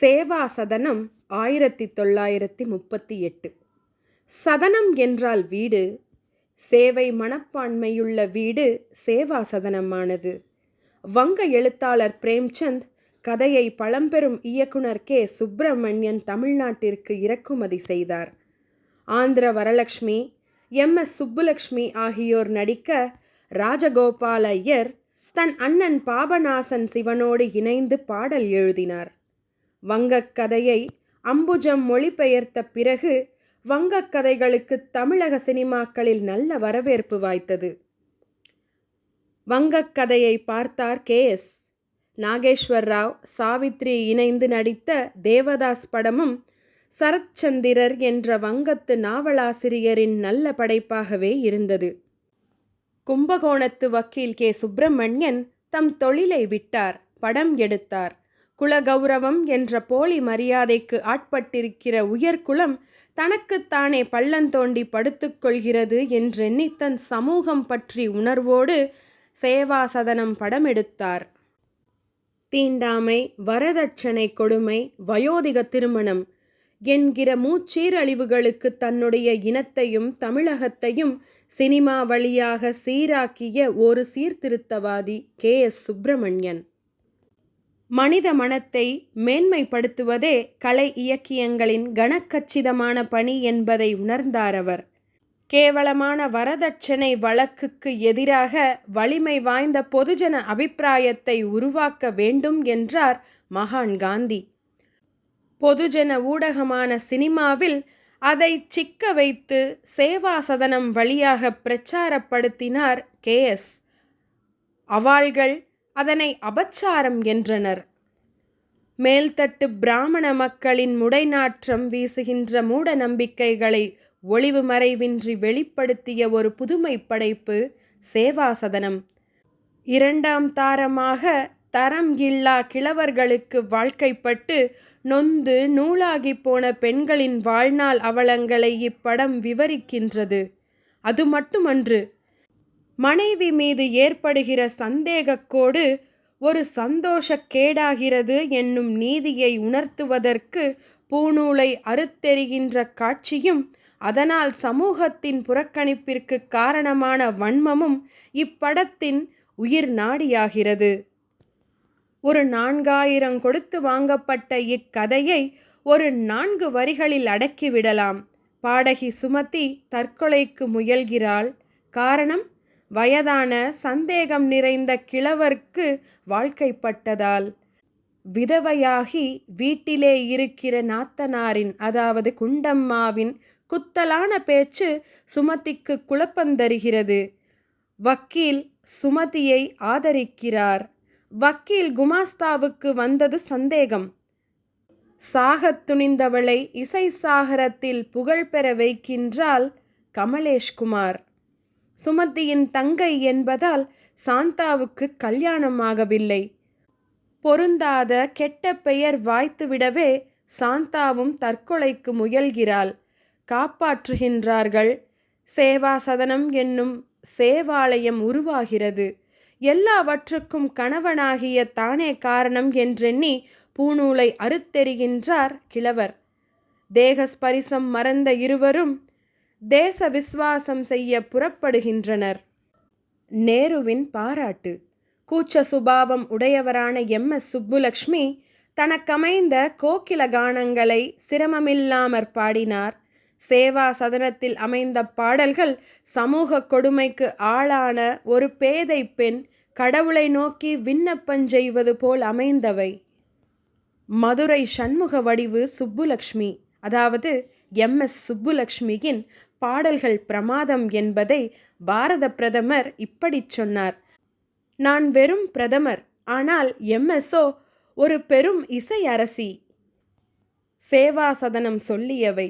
சேவா சதனம் ஆயிரத்தி தொள்ளாயிரத்தி முப்பத்தி எட்டு சதனம் என்றால் வீடு சேவை மனப்பான்மையுள்ள வீடு சேவா சதனமானது வங்க எழுத்தாளர் பிரேம்சந்த் கதையை பழம்பெரும் இயக்குனர் கே. சுப்பிரமணியன் தமிழ்நாட்டிற்கு இறக்குமதி செய்தார். ஆந்திர வரலட்சுமி எம். எஸ். சுப்புலட்சுமி ஆகியோர் நடிக்க ராஜகோபால் ஐயர் தன் அண்ணன் பாபநாசன் சிவனோடு இணைந்து பாடல் எழுதினார். வங்கக்கதையை அம்புஜம் மொழிபெயர்த்த பிறகு வங்கக் கதைகளுக்கு தமிழக சினிமாக்களில் நல்ல வரவேற்பு வாய்த்தது. வங்கக் கதையை பார்த்தார் கே. எஸ். நாகேஸ்வர் ராவ் சாவித்ரி இணைந்து நடித்த தேவதாஸ் படமும் சரத்சந்திரர் என்ற வங்கத்து நாவலாசிரியரின் நல்ல படைப்பாகவே இருந்தது. கும்பகோணத்து வக்கீல் கே. சுப்பிரமணியன் தம் தொழிலை விட்டார் படம் எடுத்தார். குலகௌரவம் என்ற போலி மரியாதைக்கு ஆட்பட்டிருக்கிற உயர்குலம் தனக்குத்தானே பள்ளந்தோண்டி படுத்துக்கொள்கிறது என்றெண்ணி தன் சமூகம் பற்றி உணர்வோடு சேவா சதனம் படமெடுத்தார். தீண்டாமை வரதட்சணை கொடுமை வயோதிக திருமணம் என்கிற மூச்சீரழிவுகளுக்கு தன்னுடைய இனத்தையும் தமிழகத்தையும் சினிமா வழியாக சீராக்கிய ஒரு சீர்திருத்தவாதி கே எஸ் சுப்பிரமணியன். மனித மனத்தை மேன்மைப்படுத்துவதே கலை இயக்கியங்களின் கனக்கச்சிதமான பணி என்பதை உணர்ந்தார் அவர். கேவலமான வரதட்சணை வழக்குக்கு எதிராக வலிமை வாய்ந்த பொதுஜன அபிப்பிராயத்தை உருவாக்க வேண்டும் என்றார் மகான் காந்தி. பொதுஜன ஊடகமான சினிமாவில் அதை சிக்க வைத்து சேவா சதனம் வழியாக பிரச்சாரப்படுத்தினார் கே எஸ். அவாள்கள் அதனை அபச்சாரம் என்றனர். மேல்தட்டு பிராமண மக்களின் முடைநாற்றம் வீசுகின்ற மூட நம்பிக்கைகளை ஒளிவு மறைவின்றி வெளிப்படுத்திய ஒரு புதுமை படைப்பு சேவாசதனம். இரண்டாம் தாரமாக தரம் இல்லா கிழவர்களுக்கு வாழ்க்கைப்பட்டு நொந்து நூலாகி போன பெண்களின் வாழ்நாள் அவலங்களை இப்படம் விவரிக்கின்றது. அது மட்டுமன்று மனைவி மீது ஏற்படுகிற சந்தேகக்கோடு ஒரு சந்தோஷக்கேடாகிறது என்னும் நீதியை உணர்த்துவதற்கு பூநூலை அறுத்தெறிகின்ற காட்சியும் அதனால் சமூகத்தின் புறக்கணிப்பிற்கு காரணமான வன்மமும் இப்படத்தின் உயிர் நாடியாகிறது. ஒரு நான்காயிரம் கொடுத்து வாங்கப்பட்ட இக்கதையை ஒரு நான்கு வரிகளில் அடக்கிவிடலாம் பாடகி சுமதி தற்கொலைக்கு முயல்கிறாள். காரணம் வயதான சந்தேகம் நிறைந்த கிழவர்க்கு வாழ்க்கைப்பட்டதால் விதவையாகி வீட்டிலே இருக்கிற நாத்தனாரின் அதாவது குண்டம்மாவின் குத்தலான பேச்சு சுமதிக்கு குழப்பந்தருகிறது வக்கீல் சுமதியை ஆதரிக்கிறார். வக்கீல் குமாஸ்தாவுக்கு வந்தது சந்தேகம். சாகத் துணிந்தவளை இசை சாகரத்தில் புகழ் பெற வைக்கின்றாள் கமலேஷ்குமார். சுமதியின் தங்கை என்பதால் சாந்தாவுக்கு கல்யாணமாகவில்லை. பொருந்தாத கெட்ட பெயர் வாய்த்துவிடவே சாந்தாவும் தற்கொலைக்கு முயல்கிறாள். காப்பாற்றுகின்றார்கள். சேவா சதனம் என்னும் சேவாலயம் உருவாகிறது. எல்லாவற்றுக்கும் கணவனாகிய தானே காரணம் என்றெண்ணி பூநூலை அறுத்தெறிகின்றார் கிழவர். தேகஸ்பரிசம் மறந்த இருவரும் தேச விஸ்வாசம் செய்ய புறப்படுகின்றனர். நேருவின் பாராட்டு. கூச்ச சுபாவம் உடையவரான எம். எஸ். சுப்புலக்ஷ்மி தனக்கமைந்த கோக்கில கானங்களை சிரமமில்லாமற் பாடினார். சேவா சதனத்தில் அமைந்த பாடல்கள் சமூக கொடுமைக்கு ஆளான ஒரு பேதை பெண் கடவுளை நோக்கி விண்ணப்பம் செய்வது போல் அமைந்தவை. மதுரை சண்முக வடிவு சுப்புலக்ஷ்மி அதாவது எம். எஸ். சுப்புலக்ஷ்மியின் பாடல்கள் பிரமாதம் என்பதை பாரத பிரதமர் இப்படிச் சொன்னார். நான் வெறும் பிரதமர் ஆனால் எம்எஸ்ஓ ஒரு பெரும் இசை அரசி. சேவா சதனம் சொல்லியவை.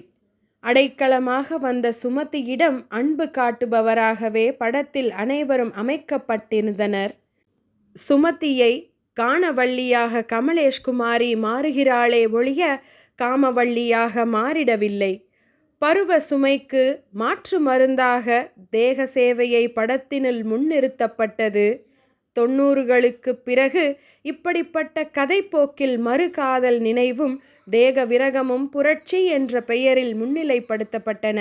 அடைக்கலமாக வந்த சுமதியிடம் அன்பு காட்டுபவராகவே படத்தில் அனைவரும் அமைக்கப்பட்டிருந்தனர். சுமதியை காணவள்ளியாக கமலேஷ்குமாரி மாறுகிறாளே ஒழிய காமவள்ளியாக மாறிடவில்லை. பருவ சுமைக்கு மாற்று மருந்தாக தேக சேவையை படத்தினில் முன்னிறுத்தப்பட்டது தொன்னூறுகளுக்கு பிறகு இப்படிப்பட்ட கதைப்போக்கில் மறுகாதல் நினைவும் தேக விரகமும் புரட்சி என்ற பெயரில் முன்னிலைப்படுத்தப்பட்டன.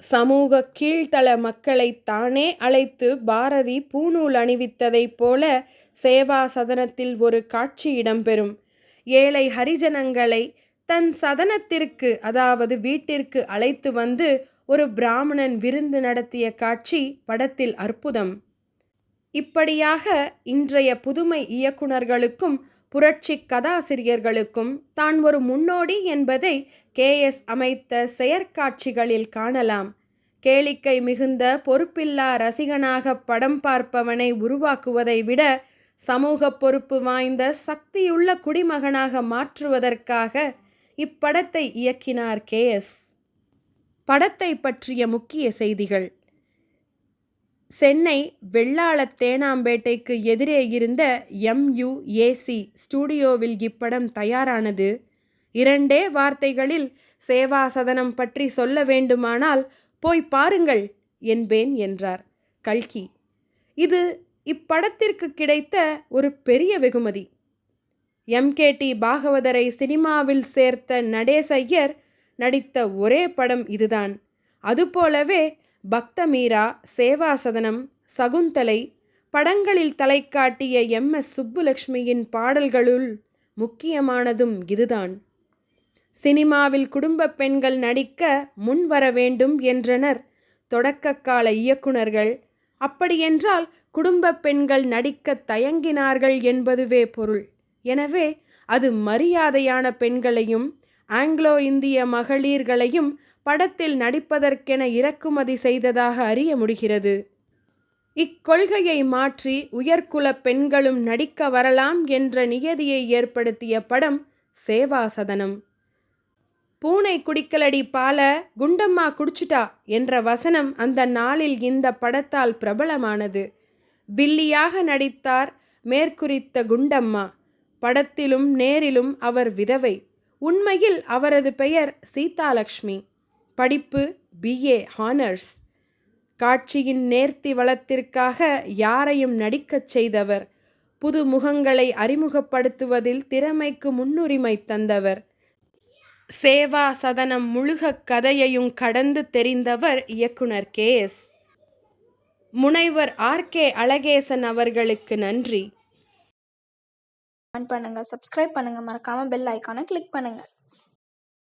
சமூக கீழ்த்தள மக்களை தானே அழைத்து பாரதி பூணூல் அணிவித்ததைப் போல சேவா சதனத்தில் ஒரு காட்சி இடம்பெறும். ஏழை ஹரிஜனங்களை தன் சதனத்திற்கு அதாவது வீட்டிற்கு அழைத்து வந்து ஒரு பிராமணன் விருந்து நடத்திய காட்சி படத்தில் அற்புதம். இப்படியாக இன்றைய புதுமை இயக்குனர்களுக்கும் புரட்சிக் கதாசிரியர்களுக்கும் தான் ஒரு முன்னோடி என்பதை கே. எஸ். அமைத்த செயற்காட்சிகளில் காணலாம். கேளிக்கை மிகுந்த பொறுப்பில்லா ரசிகனாகப் படம் பார்ப்பவனை உருவாக்குவதை விட சமூக பொறுப்பு வாய்ந்த சக்தியுள்ள குடிமகனாக மாற்றுவதற்காக இப்படத்தை இயக்கினார் கே. எஸ். படத்தைப் பற்றிய முக்கிய செய்திகள் சென்னை வெள்ளாள தேனாம்பேட்டைக்கு எதிரே இருந்த எம்யுஏசி யு. ஸ்டுடியோவில் இப்படம் தயாரானது. இரண்டே வார்த்தைகளில் சேவா சதனம் பற்றி சொல்ல வேண்டுமானால் போய் பாருங்கள் என்பேன் என்றார் கல்கி. இது இப்படத்திற்கு கிடைத்த ஒரு பெரிய வெகுமதி. எம்கேடி பாகவதரை சினிமாவில் சேர்த்த நடேச ஐயர் நடித்த ஒரே படம் இதுதான். அதுபோலவே பக்தமீரா சேவா சதனம் சகுந்தலை படங்களில் தலைகாட்டிய எம். எஸ். சுப்புலட்சுமியின் பாடல்களுள் முக்கியமானதும் இதுதான். சினிமாவில் குடும்பப் பெண்கள் நடிக்க முன்வர வேண்டும் என்றனர் தொடக்ககால இயக்குனர்கள். அப்படியென்றால் குடும்ப பெண்கள் நடிக்க தயங்கினார்கள் என்பதுவே பொருள். எனவே அது மரியாதையான பெண்களையும் ஆங்கிலோ இந்திய மகளிர்களையும் படத்தில் நடிப்பதற்கென இறக்குமதி செய்ததாக அறிய முடிகிறது. இக்கொள்கையை மாற்றி உயர்குலப் பெண்களும் நடிக்க வரலாம் என்ற நியதியை ஏற்படுத்திய படம் சேவா சதனம். பூனை குடிக்கலடி பால குண்டம்மா குடிச்சிட்டா என்ற வசனம் அந்த நாளில் இந்த படத்தால் பிரபலமானது. வில்லியாக நடித்தார் மேற்குறித்த குண்டம்மா. படத்திலும் நேரிலும் அவர் விதவை. உண்மையில் அவரது பெயர் சீதாலக்ஷ்மி படிப்பு பிஏ ஹானர்ஸ். காட்சியின் நேர்த்தி வளத்திற்காக யாரையும் நடிக்கச் செய்தவர். புது முகங்களை அறிமுகப்படுத்துவதில் திறமைக்கு முன்னுரிமை தந்தவர். சேவா சதனம் முழுகக் கதையையும் கடந்து தெரிந்தவர் இயக்குனர் கே. எஸ். முனைவர் ஆர். கே. அழகேசன் அவர்களுக்கு நன்றி. கமெண்ட் பண்ணுங்க. சப்ஸ்கிரைப் பண்ணுங்க. மறக்காம பெல் ஐக்கானை கிளிக் பண்ணுங்க.